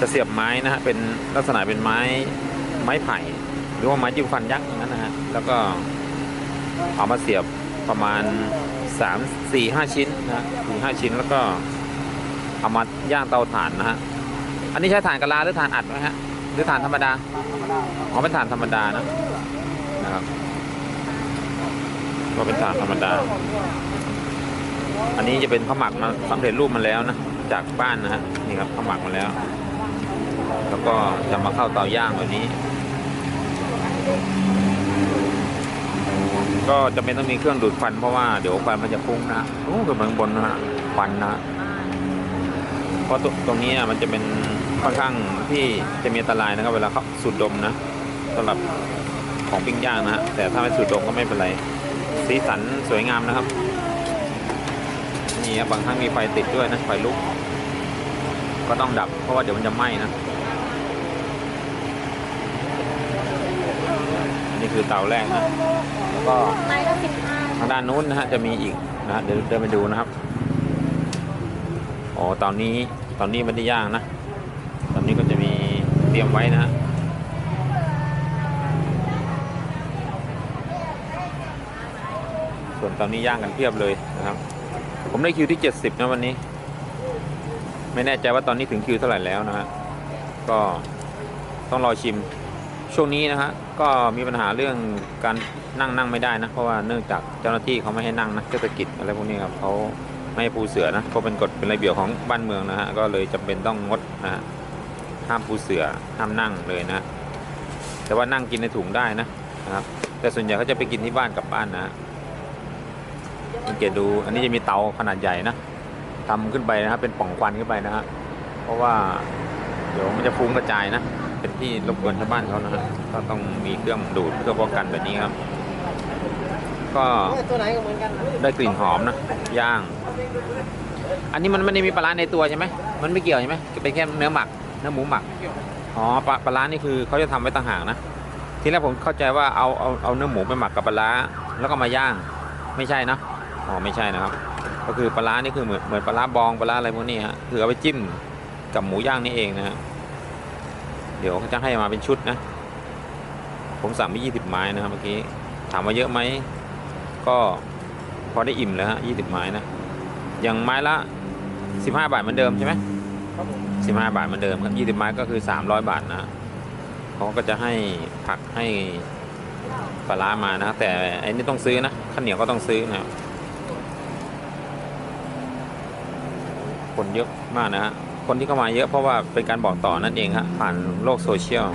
จะเสียบไม้นะฮะเป็นลักษณะเป็นไม้ไม้ไผ่ หรือว่าไม้จิ้มฟันยักษ์อย่างนั้นนะฮะแล้วก็เอามาเสียบประมาณ3 4 5ชิ้นนะฮะสี่ห้าชิ้นแล้วก็เอามาย่างเตาถ่านนะฮะอันนี้ใช้ถ่านกะลาหรือถ่านอัดไหมฮะหรือถ่านธรรมดาอ๋อเป็นถ่านธรรมดานะนะครับก็เป็นถ่านธรรมดา อันนี้จะเป็นข้าวหมักมาสำเร็จรูปมาแล้วนะจากบ้านนะฮะนี่ครับข้าวหมักมาแล้ว แล้วก็จะมาเข้าเตาย่างแบบนี้ ก็จะเป็นต้องมีเครื่องดูดควันเพราะว่าเดี๋ยวควันมันจะฟุ้งนะโอ้ขึ้นมาข้างบนนะฮะควันนะฮะเพราะตรงตรงนี้อะมันจะเป็นค่อนข้างที่จะมีอันตรายนะครับ เวลาเขาสูดดมนะสำหรับของปิ้งย่างนะฮะแต่ถ้าไม่สูดดมก็ไม่เป็นไรสีสันสวยงามนะครับนี่ครับบางครั้งมีไฟติดด้วยนะไฟลุก ก็ต้องดับเพราะว่าเดี๋ยวมันจะไหม้นะ นี่คือเตาแรกนะแล้วก็ทางด้านนู้นนะฮะจะมีอีกนะฮะเดี๋ยวเดินไปดูนะครับอ๋อเตอนนี้ตอนนี้ไม่ได้ย่างนะตอนนี้ก็จะมีเตรียมไว้นะฮะส่วนตอนนี้ย่างกันเพียบเลยนะครับ ผมได้คิวที่ 70 นะวันนี้ ไม่แน่ใจว่าตอนนี้ถึงคิวเท่าไหร่แล้วนะฮะก็ต้องรอชิม ช่วงนี้นะฮะก็มีปัญหาเรื่องการนั่งนั่งไม่ได้นะ เพราะว่าเนื่องจากเจ้าหน้าที่เขาไม่ให้นั่งนะเทศกิจอะไรพวกนี้ครับเขาไม่ให้ปูเสือนะเพราะเป็นกฎเป็นระเบียบของบ้านเมืองนะฮะก็เลยจำเป็นต้องงดนะฮะห้ามปูเสือห้ามนั่งเลยนะ แต่ว่านั่งกินในถุงได้นะนะครับ แต่ส่วนใหญ่เขาจะไปกินที่บ้านกลับบ้านนะสังเกตดูอันนี้จะมีเตาขนาดใหญ่นะทำขึ้นไปนะครับเป็นป่องควันขึ้นไปนะฮะเพราะว่าเดี๋ยวมันจะฟุ้งกระจายนะ เป็นที่รบกวนชาวบ้านเขานะฮะก็ต้องมีเครื่องดูดเพื่อป้องกันแบบนี้ครับ ก็ได้กลิ่นหอมนะย่าง อันนี้มันไม่ได้มีปลาร้าในตัวใช่ไหมมันไม่เกี่ยวใช่ไหมเป็นแค่เนื้อหมักเนื้อหมูหมักอ๋อปลาปลาร้านี่คือเขาจะทำไว้ต่างหากนะทีแรกผมเข้าใจว่าเอาเอาเอาเนื้อหมูไปหมักกับปลาร้าแล้วก็มาย่าง ไม่ใช่นะอ๋อไม่ใช่นะครับ ก็คือปลาร้านี่คือเหมือนเหมือนปลาร้าบองปลาร้าอะไรพวกนี้ฮะคือเอาไปจิ้มกับหมูย่างนี่เองนะฮะ เดี๋ยวเขาจะให้มาเป็นชุดนะ ผมสั่งไปยี่สิบไม้นะครับเมื่อกี้ ถามว่าเยอะไหม ก็พอได้อิ่มแล้วฮะยี่สิบไม้นะ อย่างไม้ละสิบห้าบาทเหมือนเดิมใช่ไหมครับผมสิบห้าบาทเหมือนเดิมครับยี่สิบไม้ก็คือสามร้อยบาทนะเขาก็จะให้ผักให้ปลาร้ามานะ แต่ไอ้นี่ต้องซื้อนะข้าวเหนียวก็ต้องซื้อนะคนเยอะมากนะฮะ คนที่เข้ามาเยอะเพราะว่าเป็นการบอกต่อนั่นเองฮะผ่านโลกโซเชียล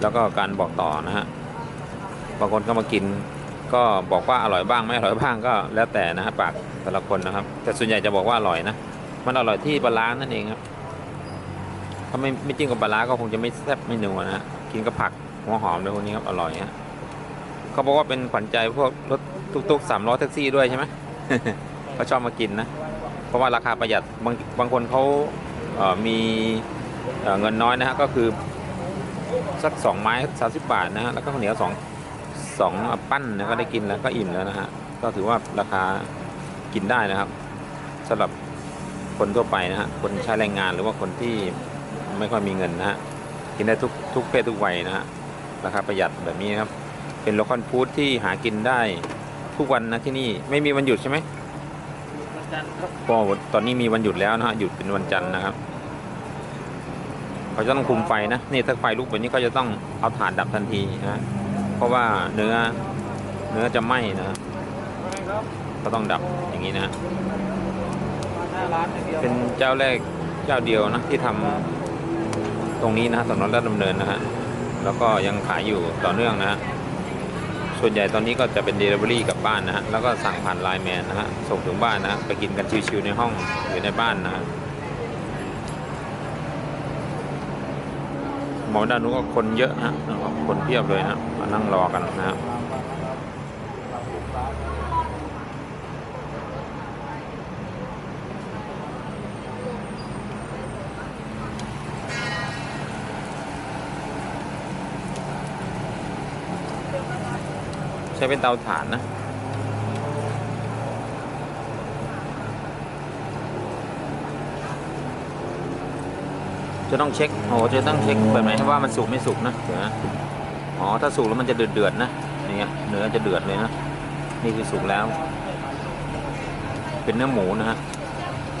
แล้วก็การบอกต่อนะฮะบางคนก็มากิน ก็บอกว่าอร่อยบ้างไม่อร่อยบ้างก็แล้วแต่นะฮะปากแต่ละคนนะครับ แต่ส่วนใหญ่จะบอกว่าอร่อยนะมันอร่อยที่ปลาร้านั่นเองครับถ้าไม่ไม่จิ้มกับปลาร้าก็คงจะไม่แซ่บไม่นัวนะฮะกินกับผักหัวหอมเลยพวกนี้ครับอร่อยฮะเขาบอกว่าเป็นขวัญใจพวกรถตุ๊กๆสามล้อแท็กซี่ด้วยใช่ไหมเขาชอบมากินนะ เพราะว่าราคาประหยัดบางบางคนเขาเอ่อมีเงินน้อยนะฮะก็คือสักสองไม้สามสิบบาทนะฮะแล้วก็ข้าวเหนียวสองสองปั้นนะก็ได้กินแล้วก็อิ่มแล้วนะฮะก็ถือว่าราคากินได้นะครับสำหรับคนทั่วไปนะฮะคนใช้แรงงานหรือว่าคนที่ไม่ค่อยมีเงินนะฮะกินได้ทุกทุกเพศทุกวัยนะฮะราคาประหยัดแบบนี้นะครับเป็นโลคอนฟู้ดที่หากินได้ทุกวันนะที่นี่ไม่มีวันหยุดใช่ไหม จันทร์ครับก็ตอนนี้มีวันหยุดแล้วนะฮะหยุดเป็นวันจันทร์นะครับ เขาจะต้องคุมไฟนะนี่ถ้าไฟลุกแบบนี้ก็จะต้องเอาถ่านดับทันทีนะเพราะว่าเนื้อเนื้อจะไหม้นะก็ต้องดับอย่างนี้นะ เป็นเจ้าแรกเจ้าเดียวนะที่ทำตรงนี้นะฮะถนนราชดำเนินนะฮะแล้วก็ยังขายอยู่ต่อเนื่องนะฮะ ส่วนใหญ่ตอนนี้ก็จะเป็นเดลิเวอรี่กลับบ้านนะฮะ แล้วก็สั่งผ่านไลน์แมนนะฮะ ส่งถึงบ้านนะฮะไปกินกันชิวๆในห้องหรือในบ้านนะหมอด้านนู้นก็คนเยอะฮะคนเพียบเลยนะมานั่งรอกันนะครับ ช้เป็นเตาถ่านนะจะต้องเช็คโอ้จะต้องเช็คแบบไหนว่ามันสุกไม่สุกนะเดี๋ยวนะอ๋อ ถ้าสุกแล้วมันจะเดือดเดือดนะ อย่างเงี้ย เนื้อจะเดือดเลยนะ นี่คือสุกแล้ว เป็นเนื้อหมูนะฮะ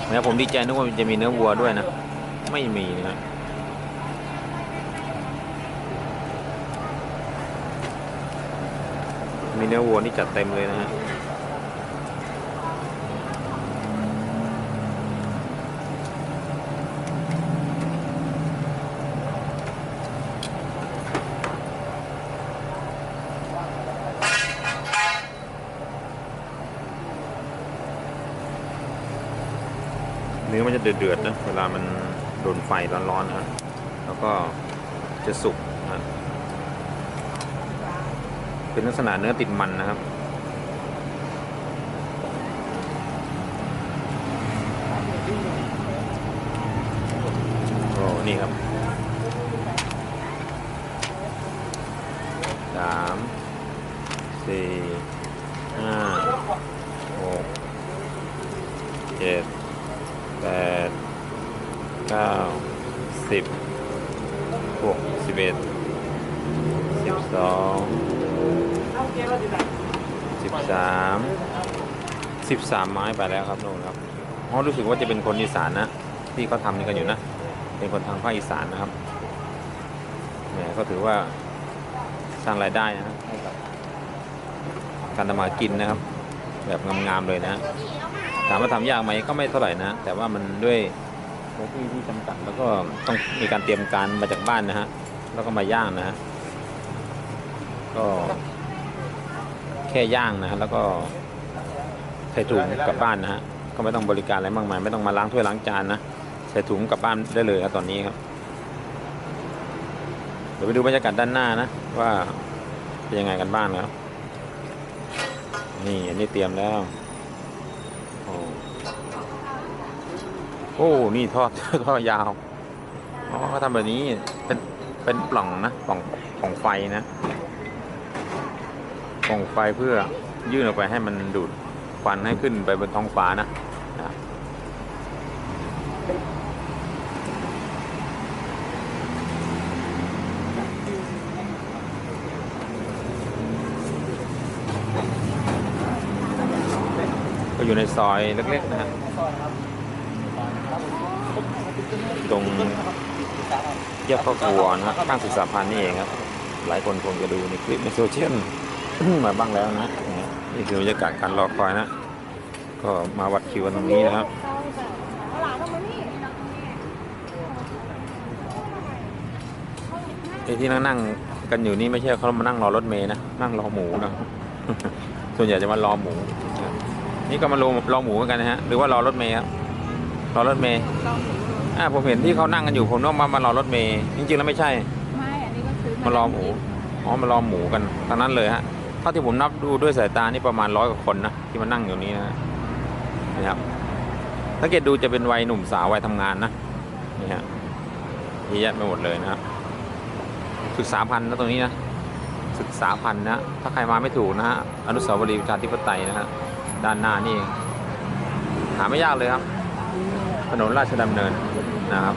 แม้ผมดีใจนึกว่าจะมีเนื้อวัวด้วยนะ ไม่มีนะฮะ เนื้อวัวนี่จัดเต็มเลยนะฮะเนื้อมันจะเดือดๆนะ เวลามันโดนไฟร้อนๆนะแล้วก็จะสุกนะ เป็นลักษณะเนื้อติดมันนะครับโอ้นี่ครับสามสี่ห้าหกเจ็ด 13 ไม้ไปแล้วครับนู่นครับเขารู้สึกว่าจะเป็นคนอีสานนะ ที่เขาทำนี่กันอยู่นะ เป็นคนทางภาคอีสานนะครับแหมก็ถือว่าสร้างรายได้นะให้กับการทำมากินนะครับ แบบงามๆเลยนะถามว่าทำยากไหมก็ไม่เท่าไหร่นะ แต่ว่ามันด้วยพื้นที่จำกัดแล้วก็ต้องมีการเตรียมการมาจากบ้านนะฮะแล้วก็มาย่างนะฮะก็แค่ย่างนะแล้วก็ ใส่ถุงกลับบ้านนะฮะก็ไม่ต้องบริการอะไรมากมาย ไม่ต้องมาล้างถ้วยล้างจานนะใส่ถุงกลับบ้านได้เลยครับตอนนี้ครับ เดี๋ยวไปดูบรรยากาศด้านหน้านะ ว่าเป็นยังไงกันบ้างนะครับนี่อันนี้เตรียมแล้ว โอ้โอ้นี่ทอดทอดยาวอ๋อเขาทำแบบนี้เป็นเป็นปล่องนะปล่องปล่องไฟนะปล่องไฟเพื่อยื่นออกไปให้มันดูด ควันให้ขึ้นไปบนท้องฟ้านะก็อยู่ในซอยเล็กๆนะฮะตรงแยกข้าวครัวนะข้างศึกษาพันธ์นี่เองครับ หลายคนคงจะดูในคลิปในโซเชียลมาบ้างแล้วนะ นี่คือบรรยากาศการรอคอยนะ ก็มาวัดคิวกันตรงนี้นะครับไอ้ที่นั่งนั่งๆกันอยู่นี่ไม่ใช่เขามานั่งรอรถเมย์นะนั่งรอหมูนะส่วนใหญ่จะมารอหมูนะครับนี่ก็มารอรอหมูเหมือนกันนะฮะหรือว่ารอรถเมย์ครับรอรถเมย์อ่าผมเห็นที่เขานั่งกันอยู่ผมนึกว่ามามารอรถเมย์จริงๆแล้วไม่ใช่ไม่อันนี้ก็ซื้อมารอหมูอ๋อมารอหมูกันทั้งนั้นเลยฮะ เท่าที่ผมนับดูด้วยสายตานี่ประมาณร้อยกว่าคนนะที่มานั่งอยู่นี้นะนะครับถ้าเกิดดูจะเป็นวัยหนุ่มสาววัยทำงานนะนี่ฮะเยอะแยะไปหมดเลยนะครับศึกษาพันธ์นะตรงนี้นะศึกษาพันธ์นะถ้าใครมาไม่ถูกนะฮะอนุสาวรีย์ประชาธิปไตยนะฮะด้านหน้านี่เองหาไม่ยากเลยครับ ถนนราชดำเนินนะครับ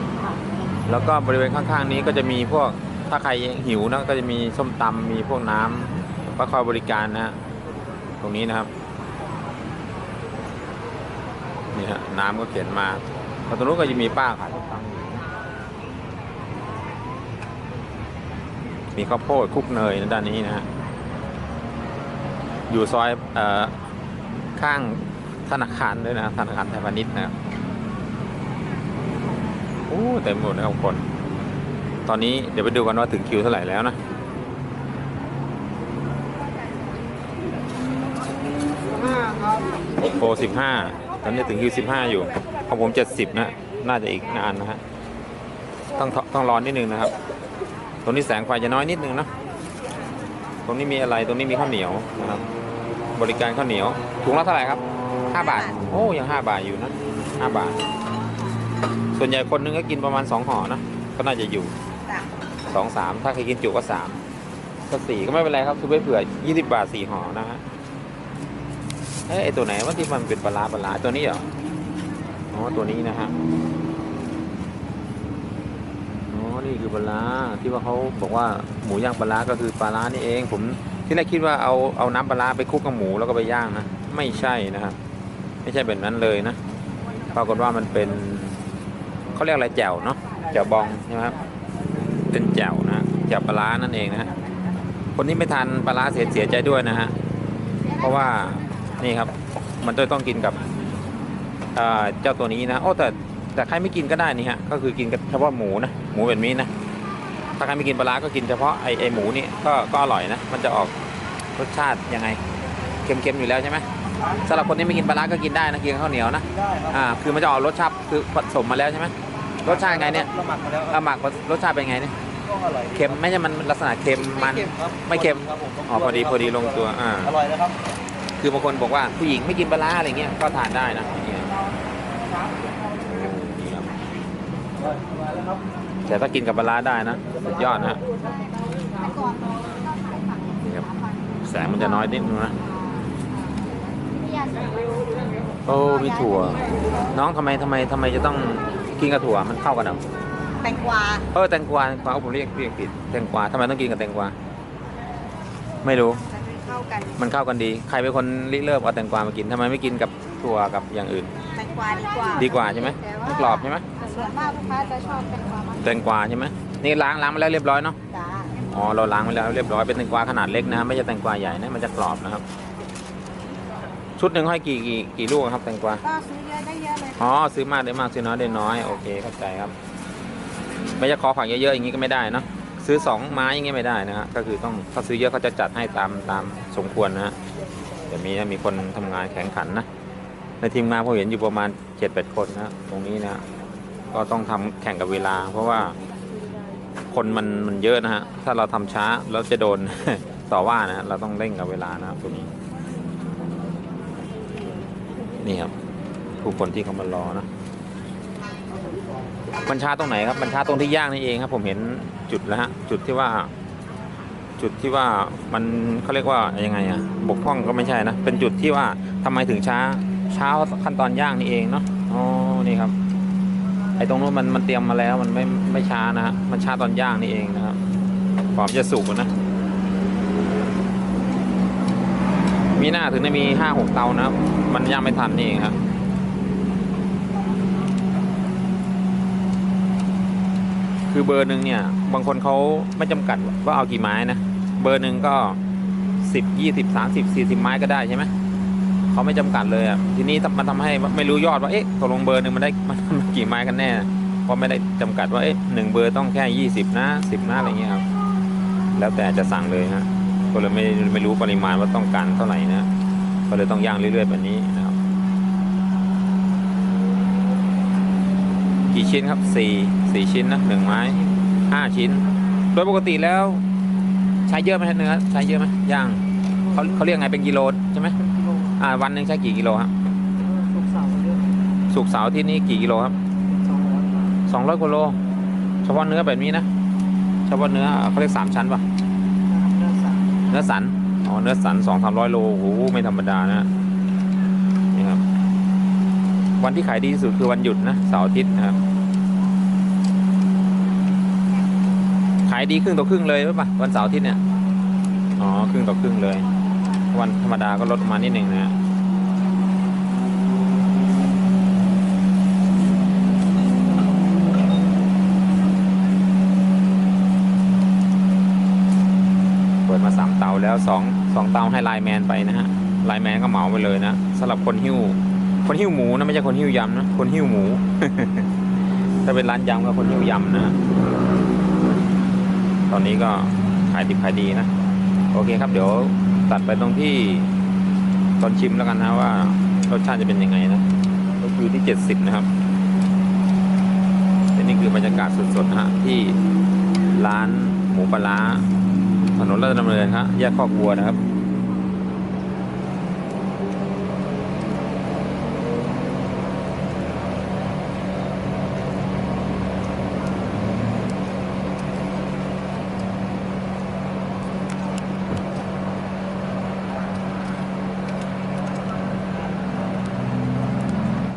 แล้วก็บริเวณข้างๆนี้ก็จะมีพวกถ้าใครหิวนะก็จะมีส้มตำมีพวกน้ำ ก็คอยบริการนะฮะตรงนี้นะครับนี่ฮะน้ำก็เขียนมาแล้วตรงนู้นก็จะมีป้าขายส้มตำอยู่มีข้าวโพดคุกเนยนะด้านนี้นะฮะอยู่ซอยเอ่อข้างธนาคารด้วยนะธนาคารไทยพาณิชย์นะครับโอ้เต็มหมดนะครับคน ตอนนี้เดี๋ยวไปดูกันว่าถึงคิวเท่าไหร่แล้วนะ ห้าครับ โปรสิบห้าตอนนี้ถึงคิวสิบห้าอยู่ ของผมเจ็ดสิบนะ น่าจะอีกนานนะฮะ ต้องต้องรอนิดนึงนะครับ ตรงนี้แสงไฟจะน้อยนิดนึงนะตรงนี้มีอะไร ตรงนี้มีข้าวเหนียวนะครับ บริการข้าวเหนียว ถุงละเท่าไหร่ครับห้าบาท โอ้ยังห้าบาทอยู่นะห้าบาท ส่วนใหญ่คนหนึงก็กินประมาณสองห่อนะ ก็น่าจะอยู่สองสามถ้าใครกินจุก็สามถ้าสี่ก็ไม่เป็นไรครับซื้อไปเผื่อยี่สิบบาทสี่ห่อนะฮะ เอ้ยไอตัวไหนว่าที่มันเป็นปลาปลาตัวนี้เหรอ อ๋อ ตัวนี้นะฮะ อ๋อ นี่คือปลาที่ว่าเขาบอกว่าหมูย่างปลาร้าก็คือปลาร้านี่เอง ผมที่แรกคิดว่าเอาเอาน้ำปลาไปคลุกกับหมูแล้วก็ไปย่างนะ ไม่ใช่นะครับ ไม่ใช่แบบนั้นเลยนะ ปรากฏว่ามันเป็นเขาเรียกอะไรแจ่วเนาะ แจ่วบองใช่ไหมครับ เป็นแจ่วนะแจ่วปลาร้านั่นเองนะฮะคนที่ไม่ทานปลาร้าเสียเสียใจด้วยนะฮะ เพราะว่า นี่ครับ มันจะต้องกินกับเอ่อเจ้าตัวนี้นะโอ้แต่แต่ใครไม่กินก็ได้นี่ฮะก็คือกินกับเฉพาะหมูนะหมูแบบนี้นะถ้าใครไม่กินปลาร้าก็กินเฉพาะไอไอหมูนี่ก็ก็อร่อยนะมันจะออกรสชาติยังไงเค็มๆอยู่แล้วใช่ไหมสำหรับคนที่ไม่กินปลาร้าก็กินได้นะกินกับข้าวเหนียวนะได้ครับอ่าคือมันจะออกรสชาติคือผสมมาแล้วใช่ไหมรสชาติไงเนี่ยเราหมักมาแล้วคเอารับหมักรสชาติเป็นไงเนี่ยก็อร่อยเค็มไม่ใช่มันลักษณะเค็มมันครับไม่เค็มครับผมอ๋อพอดีพอดีลงตัวอ่าอร่อยนะครับ คือบางคนบอกว่าผู้หญิงไม่กินปลาร้าอะไรเงี้ยก็ทานได้นะเนี่ยนี่ครับอร่อยอร่อยแล้วครับแต่ถ้ากินกับปลาร้าได้นะสุดยอดนะฮะนี่ครับแสงมันจะน้อยนิดนึงนะโอ้มีถั่ว น้องทำไมทำไมทำไมจะต้องกินกับถั่วมันเข้ากันเหรอแตงกวาเออแตงกวาแตงกวาผมเรียกเรียกผิดแตงกวาทำไมต้องกินกับแตงกวาไม่รู้ เข้ากันมันเข้ากันดี ใครเป็นคนริเริ่มเอาแตงกวามากินทำไมไม่กินกับถั่วกับอย่างอื่น แตงกวาดีกว่าดีกว่าใช่ไหมมันกรอบใช่ไหมส่วนมากลูกค้าจะชอบแตงกวามากแตงกวาใช่ไหมนี่ล้างล้างมาแล้วเรียบร้อยเนาะจ้าอ๋อเราล้างมาแล้วเรียบร้อยเป็นแตงกวาขนาดเล็กนะไม่ใช่แตงกวาใหญ่นะมันจะกรอบนะครับ ชุดหนึ่งให้กี่กี่กี่ลูกครับแตงกวาก็ซื้อเยอะได้เยอะเลยอ๋อซื้อมากได้มากซื้อน้อยได้น้อยโอเคเข้าใจครับ ไม่จะขอผักเยอะๆอย่างนี้ก็ไม่ได้เนาะ ซื้อสองไม้อย่างเงี้ยไม่ได้นะฮะก็คือต้องถ้าซื้อเยอะเขาจะจัดให้ตามตามสมควรนะฮะแต่มีมีคนทำงานแข่งขันนะในทีมงานผมเห็นอยู่ประมาณเจ็ดแปดคนนะตรงนี้นะก็ต้องทำแข่งกับเวลา เพราะว่าคนมันมันเยอะนะฮะถ้าเราทำช้าเราจะโดนต่อว่านะฮะเราต้องเร่งกับเวลานะครับตรงนี้นี่ครับผู้คนที่เขามารอนะ มันช้าตรงไหนครับมันช้าตรงที่ย่างนี่เองครับ ผมเห็นจุดแล้วฮะจุดที่ว่า จุดที่ว่ามันเขาเรียกว่ายังไงอะบกพร่องก็ไม่ใช่นะเป็นจุดที่ว่าทำไมถึงช้าช้าขั้นตอนย่างนี่เองเนาะอ๋อนี่ครับ ไอ้ตรงนู้นมันมันเตรียมมาแล้วมันไม่ไม่ช้านะฮะมันช้าตอนย่างนี่เองนะครับพร้อมจะสุกนะมีหน้าถึงได้มีห้าหกเตานะครับมันย่างไม่ทันนี่เองครับ คือเบอร์หนึ่งเนี่ย บางคนเขาไม่จำกัดว่าเอากี่ไม้นะ เบอร์หนึ่งก็สิบยี่สิบสามสิบสี่สิบไม้ก็ได้ใช่ไหมเขาไม่จำกัดเลยอะทีนี้มันทำให้ไม่รู้ยอดว่าเอ๊ะตกลงเบอร์หนึ่งมันได้มันกี่ไม้กันแน่เพราะไม่ได้จำกัดว่าเอ๊ะหนึ่งเบอร์ต้องแค่ยี่สิบนะสิบนะอะไรเงี้ยครับแล้วแต่จะสั่งเลยฮะก็เลยไม่ไม่รู้ปริมาณว่าต้องการเท่าไหร่นะก็เลยต้องย่างเรื่อยๆแบบนี้นะ กี่ชิ้นครับสี่สี่ชิ้นนะหนึ่งไม้ห้าชิ้น โดยปกติแล้ว ใช้เยอะไหมฮะเนื้อใช้เยอะไหมย่างเขาเขาเรียกไงเป็นกิโลใช่ไหมกิโลอ่าวันหนึ่งใช้กี่กิโลครับสุกเสาร์เยอะสุกร์เสาร์อาที่นี่กี่กิโลครับสองร้อยบาทสองร้อยกิโลเฉพาะเนื้อแบบนี้นะเฉพาะเนื้อเขาเรียกสามชั้นป่ะนะครับเนื้อสันเนื้อสันอ๋อเนื้อสันสองสามร้อยโลโอ้โหไม่ธรรมดานะนี่ครับ วันที่ขายดีที่สุดคือวันหยุดนะเสาร์อาทิตย์นะครับ ขายดีครึ่งต่อครึ่งเลยหรือเปล่าวันเสาร์อาทิตย์เนี่ยอ๋อครึ่งต่อครึ่งเลย วันธรรมดาก็ลดมานิดหนึ่งนะฮะเปิดมาสามเตาแล้วสองสองเตาให้ไลแมนไปนะฮะไลแมนก็เหมาไปเลยนะสำหรับคนหิ้ว คนหิ้วหมูนะไม่ใช่คนหิ้วยำนะคนหิ้วหมู ถ้าเป็นร้านยำก็คนหิ้วยำนะ ตอนนี้ก็ขายดิบขายดีนะโอเคครับเดี๋ยวตัดไปตรงที่ตอนชิมแล้วกันนะว่ารสชาติจะเป็นยังไงนะก็คือที่ 70 นะครับและนี่คือบรรยากาศสดๆนะฮะที่ร้านหมูปลาถนนราชดำเนินครับแยกคอกวัวนะครับ